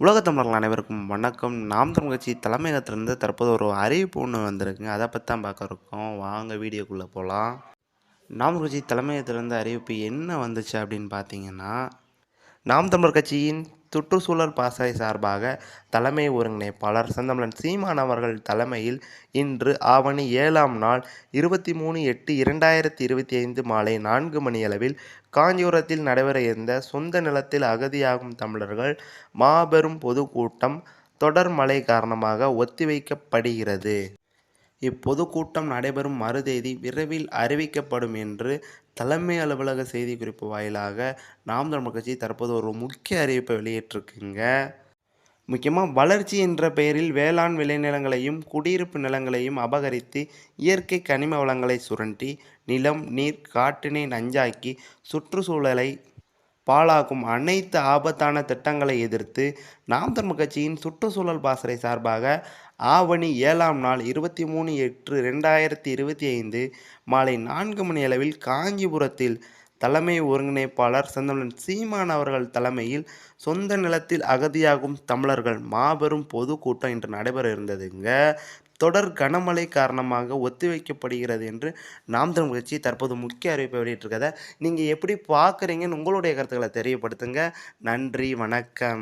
உலக தமிழர்கள் அனைவருக்கும் வணக்கம். நாம் தமிழ் கட்சி தலைமையகத்திலிருந்து தற்போது ஒரு அறிவிப்பு ஒன்று வந்திருக்குங்க அதை பற்றி தான் பார்க்க இருக்கோம். வாங்க வீடியோக்குள்ளே போகலாம் நாம் கட்சி தலைமையகத்திலிருந்து அறிவிப்பு என்ன வந்துச்சு அப்படின்னு பார்த்தீங்கன்னா நாம் தமிழர் கட்சியின் சுற்றுச்சூழல் பாசறை சார்பாக தலைமை ஒருங்கிணைப்பாளர் செந்தமலன் சீமான் அவர்கள் தலைமையில் இன்று ஆவணி ஏழாம் நாள் இருபத்தி மூணு எட்டு இரண்டாயிரத்தி இருபத்தி ஐந்து மாலை நான்கு மணியளவில் காஞ்சிபுரத்தில் நடைபெற இருந்த சொந்த நிலத்தில் அகதியாகும் தமிழர்கள் மாபெரும் பொதுக்கூட்டம் தொடர் மழை காரணமாக ஒத்திவைக்கப்படுகிறது. இப்பொதுக்கூட்டம் நடைபெறும் மறுதேதி விரைவில் அறிவிக்கப்படும் என்று தலைமை அலுவலக செய்திக்குறிப்பு வாயிலாக நாம் தமிழ் கட்சி தற்போது ஒரு முக்கிய அறிவிப்பை வெளியிட்டிருக்குங்க. முக்கியமாக வளர்ச்சி என்ற பெயரில் வேளாண் விளைநிலங்களையும் குடியிருப்பு நிலங்களையும் அபகரித்து இயற்கை கனிம வளங்களை சுரண்டி நிலம் நீர் காற்றினை நஞ்சாக்கி சுற்றுச்சூழலை பாழாக்கும் அனைத்து ஆபத்தான திட்டங்களை எதிர்த்து நாம் தர்ம கட்சியின் சுற்றுச்சூழல் பாசறை சார்பாக ஆவணி ஏழாம் நாள் இருபத்தி மூணு எட்டு ரெண்டாயிரத்தி இருபத்தி ஐந்து மாலை நான்கு மணி அளவில் காஞ்சிபுரத்தில் தலைமை ஒருங்கிணைப்பாளர் செந்தமிழன் சீமான் அவர்கள் தலைமையில் சொந்த நிலத்தில் அகதியாகும் தமிழர்கள் மாபெரும் பொதுக்கூட்டம் இன்று நடைபெற இருந்ததுங்க தொடர் கனமழை காரணமாக ஒத்திவைக்கப்படுகிறது என்று நாம் தமிழ் கட்சி தற்போது முக்கிய அறிவிப்பை வெளியிட்டிருக்கதை நீங்கள் எப்படி பார்க்குறீங்கன்னு உங்களுடைய கருத்துக்களை தெரியப்படுத்துங்க. நன்றி வணக்கம்.